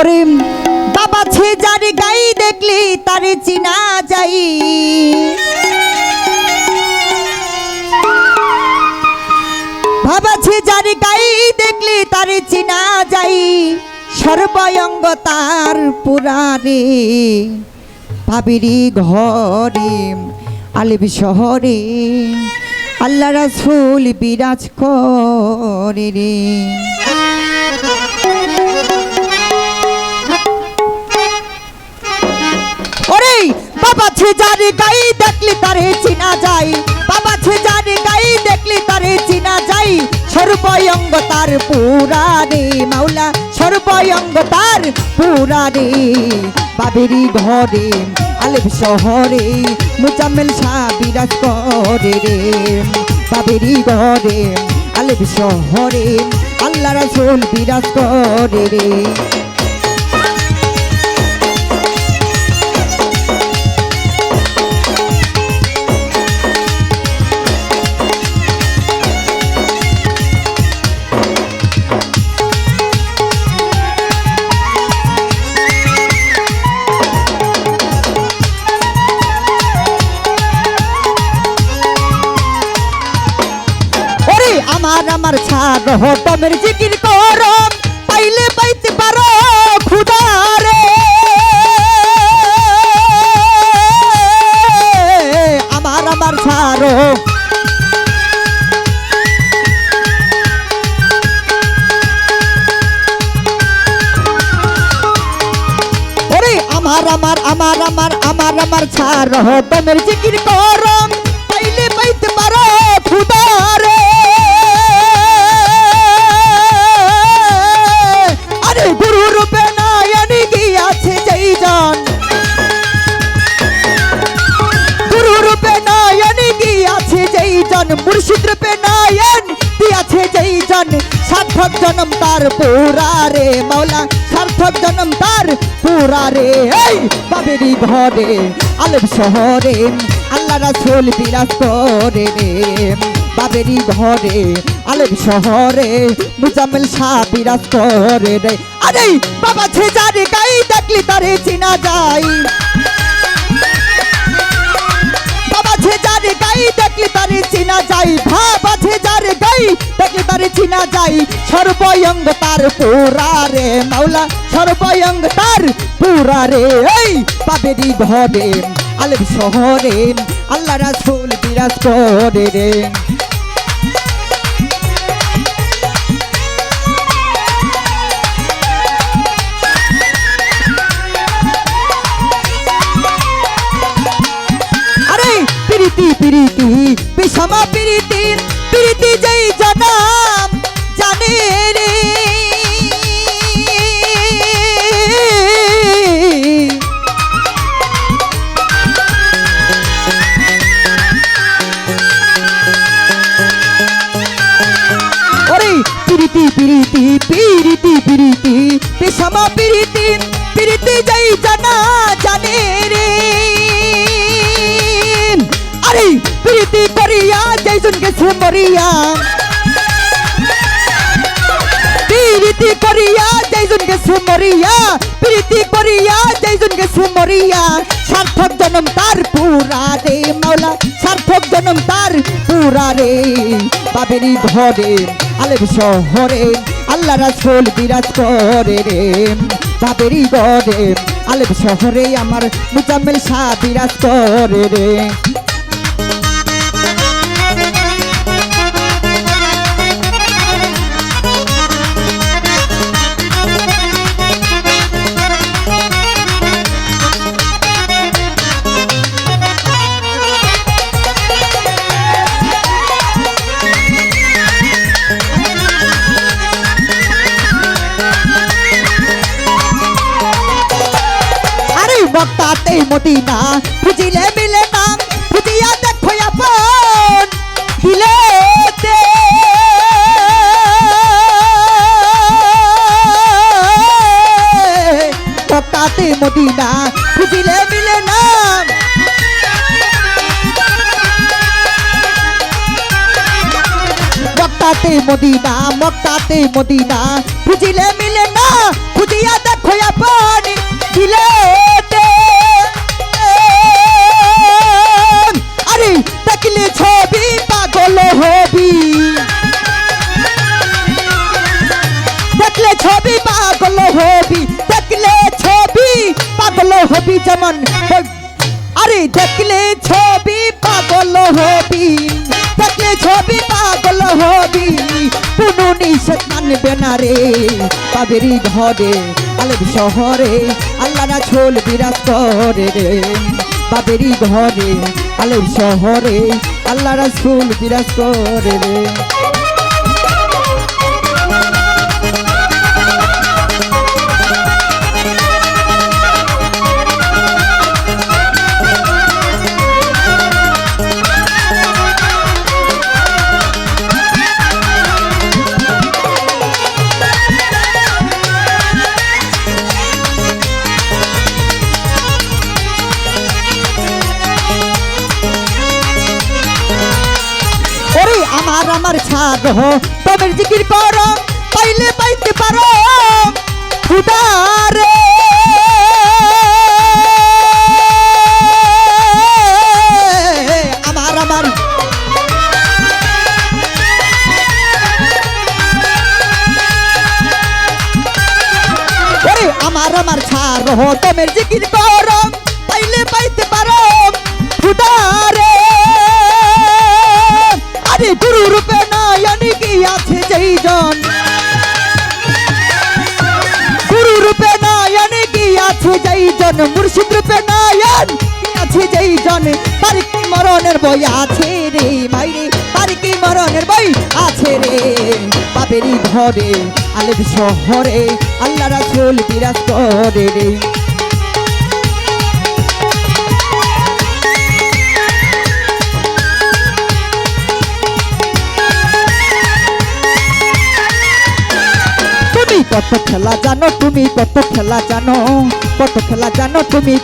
ওরে বাবা ছে যার গাই দেখলি তারে চিনা যাই। ভাবাছে যার গাই দেখলি তারে চিনা যাই। সর্বয়ঙ্গ তার পুরারে ভাবিরি ঘরে, আলিব শহরে, আল্লাহ রাসুল বিরাজ করে রে। বাবা ছে যারে গাই দেখলি তারে চিনা যাই। বাবা ছে যারে গাই দেখলি তারে চিনা যাই। সর্বয়ঙ্গ তার পুরা রে মাওলা, সর্বয়ঙ্গ তার পুরা রে বাবেরি ঘরে আলেপ শহরে, মুজাম্মেল শাহ বিরাজ করে রে। বাবেরি ঘরে আলেপ শহরে আল্লাহ রাসূল বিরাজ করে রে। ওরে আমার ছাড় হতমের জিকির করম পাইলে পাইতে পারো খুদারে আমার আমার ছাড়ো আমার আমার আমার আমার আমার আমার ছাড় হতমের জিকির করম মুর্শিদ রূপে নায়ন দিয়াছে যেই জন। সার্থক জনম তার পুরা রে, মাওলা, সার্থক জনম তার পুরা রে। এই বাবেরি ঘরে আলেম শহরে, আল্লাহ রাসূল বিরাজ করে রে। বাবেরি ঘরে আলেম শহরে, মুজাম্মেল শাহ বিরাজ করে রে। আরে বাবা ছে যারে গাই দেখলি তারে চিনা যায়। তারে চিনা যাই, সর্বয়ঙ্গ তার পুরা রে, মাওলা, সর্বয়ঙ্গ তার পুরা রে। এই পাবেরি ঘরে, আলেম শহরে, আল্লাহ রাসূল বিরাজ করে রে। প্রীতি প্রীতি, বিষমা প্রীতি প্রীতি যেই প্রীতি করিয়া যেজন গেছে মরিয়া প্রীতি করিয়া যেজন গেছে মরিয়া সার্থক জনম তার পুরা রে মাওলা, সার্থক জনম তার পুরা রে। বাবেরি ঘরে, আলেম শহরে, আল্লাহ রাসূল বিরাজ করে রে। বাবেরি ঘরে, আলেম শহরে আমার মুজাম্মেল শাহ বিরাজ করে রে। মদিনা। খুঁজিলে মিলে না, খুঁজিয়া দেখো আপন। দিলেতে বক্তাতে মদিনা মিলে না। মক্কাতে মদিনা মক্কাতে মদিনা, খুঁজিলে মিলে যেমন আরে দেখলে ছবি পাগল হবি। দেখলে ছবি পাগল হবি। কোনো নিষেধ মানবে না রে বাবেরি ঘরে আলের শহরে। আল্লাহ রাছল বিরাজ করে রে বাবেরি ঘরে আলের শহরে। আল্লাহ রাসুল বিরাজ করে রে। ওরে আমার ছাদ হো। তবের জিকির করো, পাইলে পাইতে পারো। খুদারে আমার আমার। আমার আমার ছাড় হো। তমের জিকির করো। আছে যেই জন, মুর্শিদ রূপে নয়ন। আছে যেই জন? তার কি মরণের বই আছে রে মাইরে? তার কি মরণের বই আছে রে? বাপেরই ঘরে আলেব শহরে আল্লাহ রাসূল বিরাজ করে রে। কত খেলা জানো তুমি কত খেলা জানো কত খেলা জানো তুমি